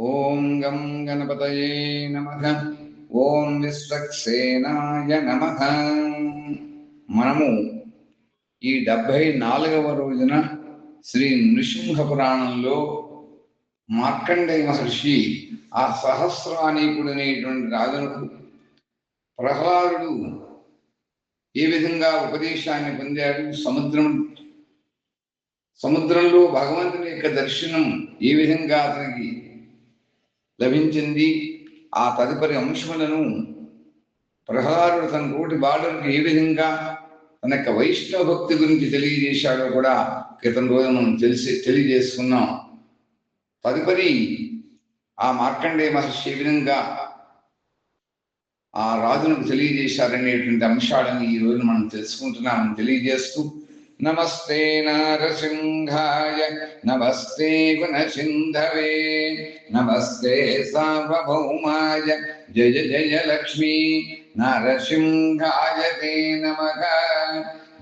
ఓం గం గణపతయే నమ. ఓం విశ్వక్సేనాయ నమ. మనము ఈ డెబ్భై నాలుగవ రోజున శ్రీ నృసింహ పురాణంలో మార్కండేయ మహర్షి ఆ సహస్రానీకుడనేటువంటి రాజునకు ప్రహ్లాదుడు ఏ విధంగా ఉపదేశాన్ని పొందాడు? సముద్రం సముద్రంలో భగవంతుని యొక్క దర్శనం ఏ విధంగా అతనికి లభించింది. ఆ తదుపరి అంశములను ప్రహ్లాదుడు తన కోటి బాలుడికి ఏ విధంగా తన యొక్క వైష్ణవ భక్తి గురించి తెలియజేశాడో కూడా క్రితం రోజు మనం తెలిసి తెలియజేసుకున్నాం. తదుపరి ఆ మార్కండే మహర్షి ఏ విధంగా ఆ రాజును తెలియజేశారనేటువంటి అంశాలను ఈ రోజు మనం తెలుసుకుంటున్నామని తెలియజేస్తూ నమస్తే నారసింహాయ నమస్తే గుణసింధవే నమస్తే సార్వభౌమాయ జయ జయ లక్ష్మీ నరసింహాయ తే నమః.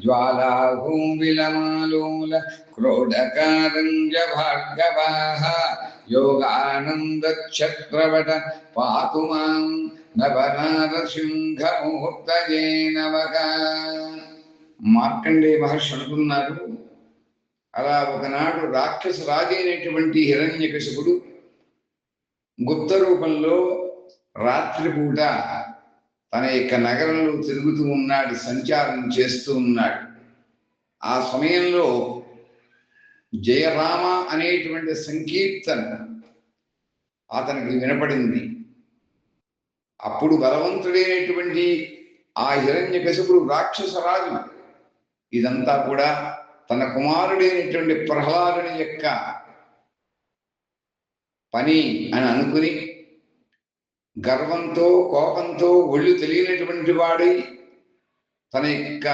జ్వాలాహూవిలమాలోల క్రోడకారంజ భార్గవాః యోగానందచక్రవట పాతు మాం నవనారసింహమూర్తయే మార్కండేయ మార్కండే మహర్షి అనుకున్నారు. అలా ఒకనాడు రాక్షస రాజు అయినటువంటి హిరణ్యకశిపుడు గుప్త రూపంలో రాత్రిపూట తన యొక్క నగరంలో తిరుగుతూ ఉన్నాడు సంచారం చేస్తూ ఉన్నాడు. ఆ సమయంలో జయరామ అనేటువంటి సంకీర్తన అతనికి వినపడింది. అప్పుడు బలవంతుడైనటువంటి ఆ హిరణ్య కశిపుడు రాక్షస రాజు ఇదంతా కూడా తన కుమారుడైనటువంటి ప్రహ్లాదుని యొక్క పని అని అనుకుని గర్వంతో కోపంతో ఒళ్ళు తెలియనటువంటి వాడి తన యొక్క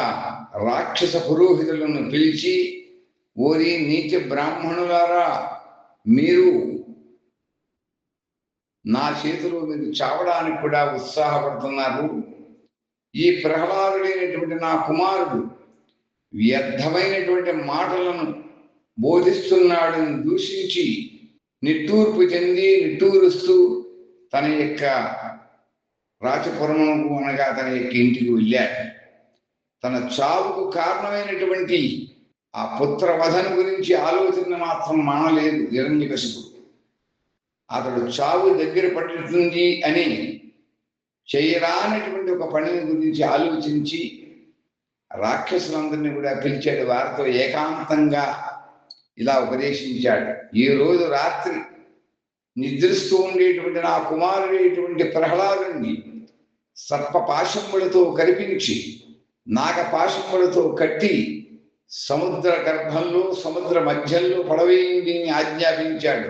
రాక్షస పురోహితులను పిలిచి ఓరి నీచ బ్రాహ్మణులారా మీరు నా చేతిలో మీరు చావడానికి కూడా ఉత్సాహపడుతున్నారు. ఈ ప్రహ్లాదుడైనటువంటి నా కుమారుడు వ్యర్థమైనటువంటి మాటలను బోధిస్తున్నాడని దూషించి నిట్టూర్పు చెంది నిట్టూరుస్తూ తన యొక్క రాజపురమునకు అనగా తన యొక్క ఇంటికి వెళ్ళాడు. తన చావుకు కారణమైనటువంటి ఆ పుత్రవధన గురించి ఆలోచన మాత్రం మానలేదు హిరణ్యకశిపుడు అతడు చావు దగ్గర పడుతుంది అని చేయరానటువంటి ఒక పనిని గురించి ఆలోచించి రాక్షసులందరినీ కూడా పిలిచాడు. వారితో ఏకాంతంగా ఇలా ఉపదేశించాడు. ఈ రోజు రాత్రి నిద్రిస్తూ ఉండేటువంటి నా కుమారుడేటువంటి ప్రహ్లాదుని సర్ప పాశములతో కరిపించి నాగ పాశములతో కట్టి సముద్ర గర్భంలో సముద్ర మధ్యంలో పడవేయండి ఆజ్ఞాపించాడు.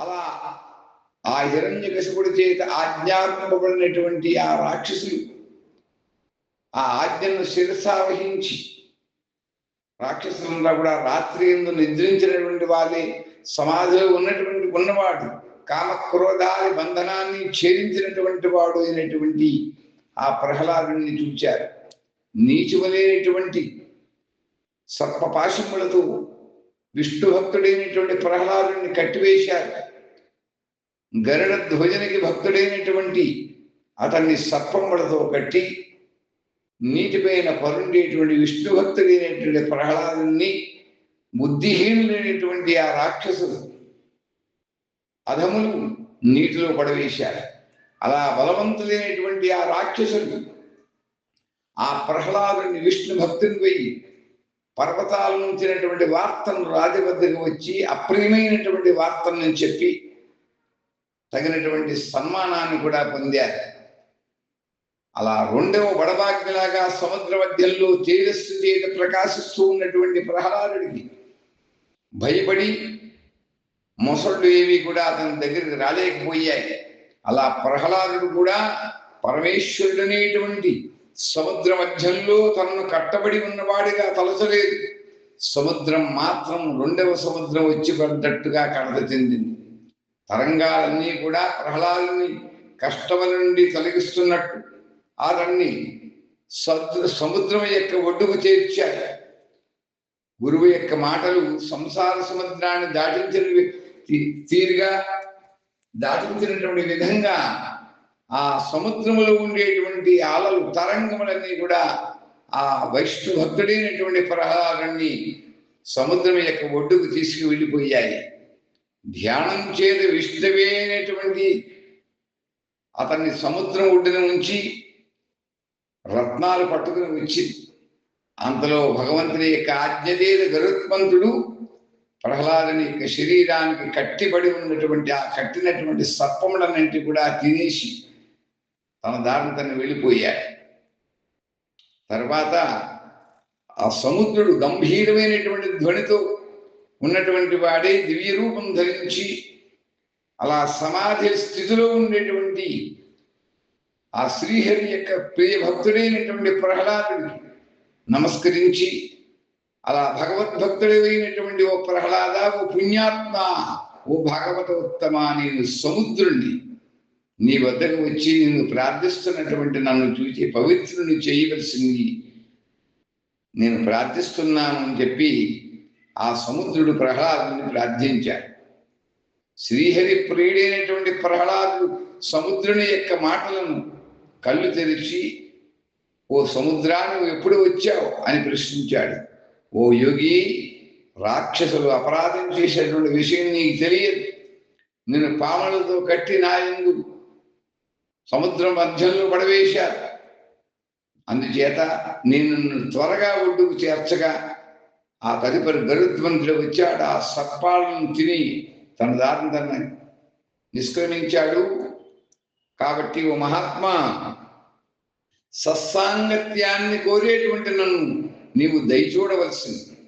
అలా ఆ హిరణ్య కశపుడి చేత ఆజ్ఞాపింపబడినటువంటి ఆ రాక్షసులు ఆ ఆజ్ఞను శిరసావహించి రాక్షసులంతా కూడా రాత్రి ఎందు నిద్రించినటువంటి వాళ్ళే సమాధిలో ఉన్నటువంటి ఉన్నవాడు కామక్రోధాది బంధనాన్ని ఛేదించినటువంటి వాడు అయినటువంటి ఆ ప్రహ్లాదుని చూచారు. నీచువలేనటువంటి సర్పపాశములతో విష్ణు భక్తుడైనటువంటి ప్రహ్లాదుని కట్టివేశారు. గరుడ ధ్వజనికి భక్తుడైనటువంటి అతన్ని సర్పములతో కట్టి నీటిపైన పరుండేటువంటి విష్ణు భక్తుడైనటువంటి ప్రహ్లాదుని బుద్ధిహీనులైనటువంటి ఆ రాక్షసులు అధములు నీటిలో పడవేశారు అలా బలవంతులైనటువంటి ఆ రాక్షసులు ఆ ప్రహ్లాదుని విష్ణు భక్తుని పోయి పర్వతాల నుంచినటువంటి వార్తను రాజవద్దకు వచ్చి అప్రియమైనటువంటి వార్తను చెప్పి తగినటువంటి సన్మానాన్ని కూడా పొందారు అలా రెండవ వడబాకిలాగా సముద్ర మధ్యంలో తేజస్సు చేత ప్రకాశిస్తూ ఉన్నటువంటి ప్రహ్లాదుడికి భయపడి మొసళ్ళు ఏవి కూడా అతని దగ్గరికి రాలేకపోయాయి. అలా ప్రహ్లాదుడు కూడా పరమేశ్వరుడు అనేటువంటి సముద్ర మధ్యంలో తనను కట్టబడి ఉన్నవాడిగా తలచలేదు. సముద్రం మాత్రం రెండవ సముద్రం వచ్చి పడ్డట్టుగా కడత చెందింది. తరంగాలన్నీ కూడా ప్రహ్లాదుని కష్టముల నుండి తొలగిస్తున్నట్టు అతన్ని సముద్ర సముద్రం యొక్క ఒడ్డుకు చేర్చాడు గురువు యొక్క మాటలు సంసార సముద్రాన్ని దాటించిన తీరుగా దాటించినటువంటి విధంగా ఆ సముద్రములో ఉండేటువంటి అలలు తరంగములన్నీ కూడా ఆ వైష్ణు భక్తుడైనటువంటి ప్రహ్లాదాన్ని సముద్రం యొక్క ఒడ్డుకు తీసుకు వెళ్ళిపోయాయి ధ్యానం చేత విష్ణువే అనేటువంటి అతన్ని సముద్రం ఒడ్డున ఉంచి రత్నాలు పట్టుకుని వచ్చి అంతలో భగవంతుని యొక్క ఆజ్ఞదేన గరుత్మంతుడు ప్రహ్లాదుని యొక్క శరీరానికి కట్టిబడి ఉన్నటువంటి ఆ కట్టినటువంటి సర్పములన్నింటి కూడా తినేసి తన దారిని తను వెళ్ళిపోయాడు. తర్వాత ఆ సముద్రుడు గంభీరమైనటువంటి ధ్వనితో ఉన్నటువంటి వాడే దివ్య రూపం ధరించి అలా సమాధి స్థితిలో ఉండేటువంటి ఆ శ్రీహరి యొక్క ప్రియ భక్తుడైనటువంటి ప్రహ్లాదుడికి నమస్కరించి అలా భగవద్భక్తుడైనటువంటి ఓ ప్రహ్లాద ఓ పుణ్యాత్మ ఓ భగవత ఉత్తమ నేను సముద్రుణ్ణి నీ వద్దకు వచ్చి నేను ప్రార్థిస్తున్నటువంటి నన్ను చూసి పవిత్రుని చేయవలసింది. నేను ప్రార్థిస్తున్నాను అని చెప్పి ఆ సముద్రుడు ప్రహ్లాదుని ప్రార్థించాడు. శ్రీహరి ప్రియుడైనటువంటి ప్రహ్లాదుడు సముద్రుని యొక్క మాటలను కళ్ళు తెరిచి ఓ సముద్రాన్ని ఎప్పుడు వచ్చావు? అని ప్రశ్నించాడు. ఓ యోగి రాక్షసులు అపరాధం చేసేటువంటి విషయం నీకు తెలియదు. నేను పాములతో కట్టి నా ఎందు సముద్రం మధ్యంలో పడవేశారు. అందుచేత నేను నిన్ను త్వరగా ఒడ్డుకు చేర్చగా ఆ తదుపరి గరుత్మంతుడు వచ్చాడు. ఆ సర్పాలను తిని తన దారిని తన నిష్క్రమించాడు. కాబట్టి ఓ మహాత్మా సత్సాంగత్యాన్ని కోరేటువంటి నన్ను నీవు దయచూడవలసింది.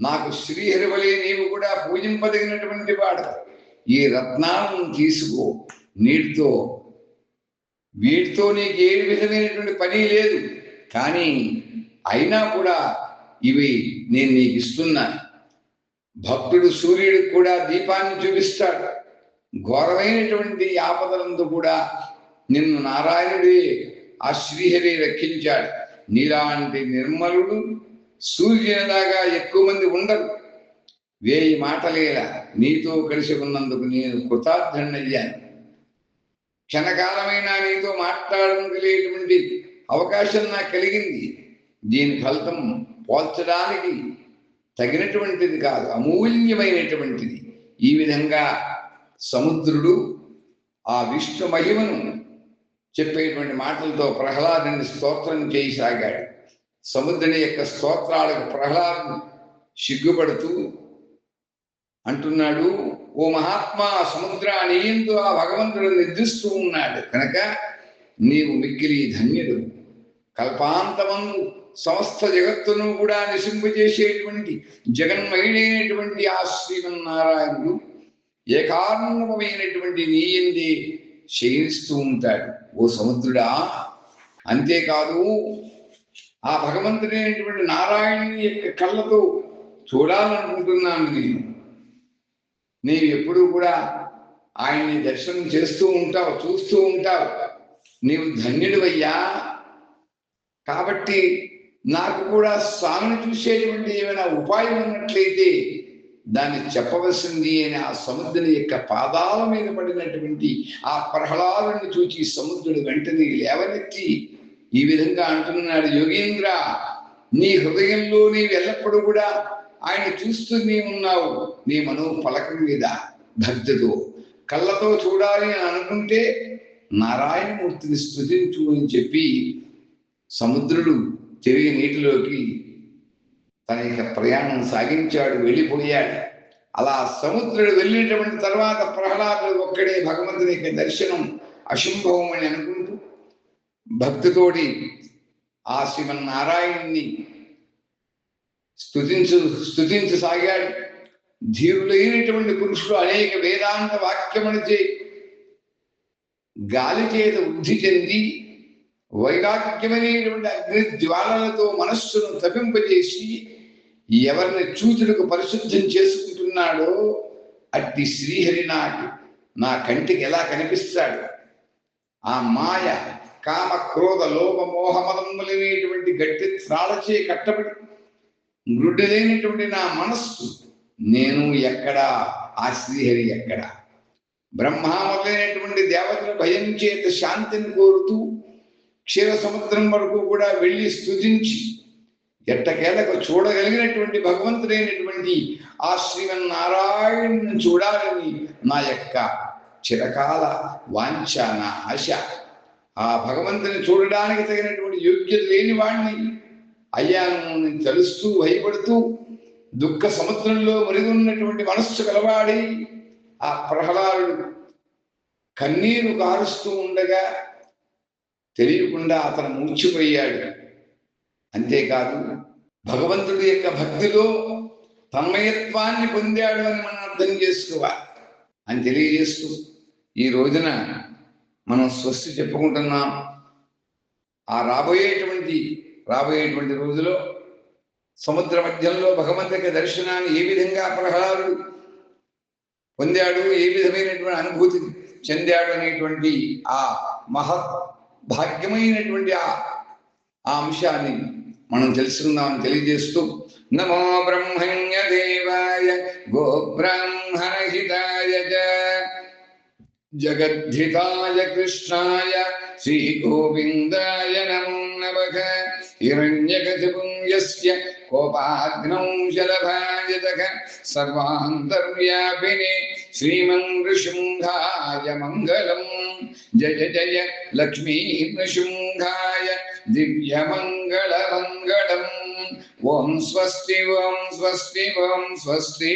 నాకు శ్రీహరివలే నీవు కూడా పూజింపదగినటువంటి వాడు. ఈ రత్నాలను తీసుకో. నీటితో వీటితో నీకు ఏ విధమైనటువంటి పని లేదు. కానీ అయినా కూడా ఇవి నేను నీకు ఇస్తున్నాను భక్తుడు సూర్యుడికి కూడా దీపాన్ని చూపిస్తాడు. ఘోరమైనటువంటి ఆపదలందు కూడా నిన్ను నారాయణుడే ఆ శ్రీహరి రక్షించాడు. నీలాంటి నిర్మలుడు సూర్యునిలాగా ఎక్కువ మంది ఉండరు. వేయి మాటలేలా నీతో కలిసి ఉన్నందుకు నేను కృతార్థుడయ్యాను క్షణకాలమైనా నీతో మాట్లాడగలిగేటువంటి అవకాశం నాకు కలిగింది. దీని ఫలితం పోల్చడానికి తగినటువంటిది కాదు అమూల్యమైనటువంటిది. ఈ విధంగా సముద్రుడు ఆ విష్ణు మహిమను చెప్పేటువంటి మాటలతో ప్రహ్లాదుని స్తోత్రం చేయసాగాడు సముద్రుని యొక్క స్తోత్రాలకు ప్రహ్లాదం సిగ్గుపడుతూ అంటున్నాడు ఓ మహాత్మా సముద్ర నీయందు ఆ భగవంతుడు నిర్దిస్తూ ఉన్నాడు. కనుక నీవు మిక్కిలి ధన్యుడు. కల్పాంతమందు సమస్త జగత్తును కూడా నిశింపజేసేటువంటి జగన్మయుడైనటువంటి ఆ శ్రీమన్నారాయణుడు ఏకార్ణమైనటువంటి నీయందే శయనిస్తూ ఉంటాడు. ఓ సముద్రుడా అంతేకాదు ఆ భగవంతుడైనటువంటి నారాయణుని యొక్క కళ్ళతో చూడాలనుకుంటున్నాను నేను. నీవు ఎప్పుడూ కూడా ఆయన్ని దర్శనం చేస్తూ ఉంటావు చూస్తూ ఉంటావు. నీవు ధన్యుడివయ్యా. కాబట్టి నాకు కూడా స్వామిని చూసేటువంటి ఏమైనా ఉపాయం ఉన్నట్లయితే దాన్ని చెప్పవలసింది అని ఆ సముద్రుని యొక్క పాదాల మీద పడినటువంటి ఆ ప్రహ్లాదుని చూచి సముద్రుడు వెంటనే లేవనెత్తి ఈ విధంగా అంటున్నాడు యోగేంద్ర నీ హృదయంలో నీవు ఎల్లప్పుడూ కూడా ఆయన చూస్తూనే ఉన్నావు. నీ మనో పలక మీద భక్తితో కళ్ళతో చూడాలి అని అనుకుంటే నారాయణమూర్తిని స్థుతించు అని చెప్పి సముద్రుడు తిరిగి నీటిలోకి తన యొక్క ప్రయాణం సాగించాడు వెళ్ళిపోయాడు. అలా సముద్రుడు వెళ్ళినటువంటి తర్వాత ప్రహ్లాదుడు ఒక్కడే భగవంతుని యొక్క దర్శనం అశుంభవం అని అనుకుంటూ భక్తితోటి ఆ శ్రీమన్నారాయణ్ణి స్థుతించు స్తుతించు సాగాడు ధీరులైనటువంటి పురుషుడు అనేక వేదాంత వాక్యములచే గాలి చేత వృద్ధి చెంది వైరాగ్యమైనటువంటి అగ్ని జ్వాలలతో మనస్సును తపింపజేసి ఎవరిని చూచుడుకు పరిశుద్ధం చేసుకుంటున్నాడో అట్టి శ్రీహరి నాకు నా కంటికి ఎలా కనిపిస్తాడు? ఆ మాయ కామ క్రోధ లోభ మోహమదములైనటువంటి గట్టి త్రాళచే కట్టబడి మృడ్డులైనటువంటి నా మనస్సు నేను ఎక్కడా? ఆ శ్రీహరి ఎక్కడా? బ్రహ్మ మొదలైనటువంటి దేవతల భయం చేత శాంతిని కోరుతూ క్షీర సముద్రం వరకు కూడా వెళ్ళి స్తుతించి ఎట్టకేలకు చూడగలిగినటువంటి భగవంతుడైనటువంటి ఆ శ్రీమన్నారాయణను చూడాలని నా యొక్క చిరకాల వాంఛ నా ఆశ. ఆ భగవంతుని చూడడానికి తగినటువంటి యోగ్యత లేని వాడిని అయ్యాను నేను తెలుస్తూ భయపడుతూ దుఃఖ సముద్రంలో మునిగున్నటువంటి మనస్సు కలవాడి ఆ ప్రహ్లాదుడు కన్నీరు కారుస్తూ ఉండగా తెలియకుండా అతను మూర్చిపోయాడు. అంతేకాదు భగవంతుడి యొక్క భక్తిలో తన్మయత్వాన్ని పొందాడు అని మనం అర్థం చేసుకోవాలి అని తెలియజేస్తూ ఈ రోజున మనం స్వస్తి చెప్పుకుంటున్నాం. ఆ రాబోయేటువంటి రాబోయేటువంటి రోజులో సముద్ర మధ్యంలో భగవంతుడి దర్శనాన్ని ఏ విధంగా ప్రహ్లాదుడు పొందాడు ఏ విధమైనటువంటి అనుభూతి చెందాడు అనేటువంటి ఆ మహా భాగ్యమైనటువంటి ఆ ఆ అంశాన్ని మనం తెలుసుకుందామని తెలియజేస్తూ నమో బ్రహ్మణ్య దేవాయ గోబ్రాహ్మణ హితాయ జగద్ధితాయ కృష్ణాయ శ్రీ గోవిందాయ నమో నమ హిరణ్యకశిపుం కోపాగ్నౌ శలభాయతః సర్వాంతర్వ్యాపినే श्रीमङ्गृशृङ्घाय मङ्गलम्। जय जय लक्ष्मी लक्ष्मीनृशृङ्घाय दिव्यमङ्गलमङ्गलम्। ॐ स्वस्ति ॐ स्वस्ति ॐ स्वस्ति।